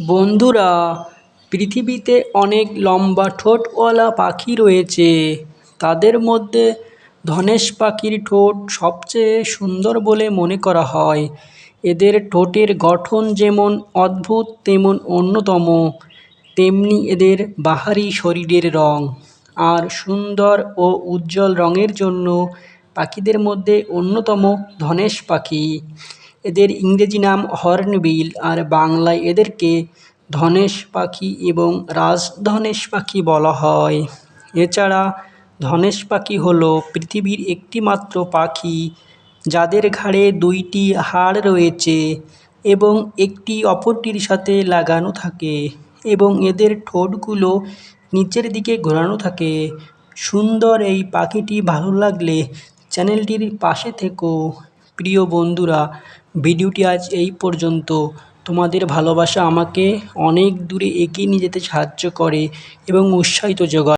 বন্ধুরা, পৃথিবীতে অনেক লম্বা ঠোঁটওয়ালা পাখি রয়েছে। তাদের মধ্যে ধনেশ পাখির ঠোঁট সবচেয়ে সুন্দর বলে মনে করা হয়। এদের ঠোঁটের গঠন যেমন অদ্ভুত, তেমন অন্যতম। তেমনি এদের বাহারি শরীরের রঙ আর সুন্দর ও উজ্জ্বল রঙের জন্য পাখিদের মধ্যে অন্যতম ধনেশ পাখি। এদের ইংরেজি নাম হর্নবিল আর বাংলায় এদেরকে ধনেশ পাখি এবং রাজধনেশ পাখি বলা হয়। এছাড়া ধনেশ পাখি হলো পৃথিবীর একটিমাত্র পাখি যাদের ঘাড়ে দুইটি হাড় রয়েছে এবং একটি অপরটির সাথে লাগানো থাকে এবং এদের ঠোঁটগুলো নিচের দিকে ঘোরানো থাকে। সুন্দর এই পাখিটি ভালো লাগলে চ্যানেলটির পাশে থেকো। প্রিয় বন্ধুরা, ভিডিওটি আজ এই পর্যন্ত। তোমাদের ভালোবাসা আমাকে অনেক দূরে এগিয়ে নিয়ে যেতে সাহায্য করে এবং উৎসাহিত যোগায়।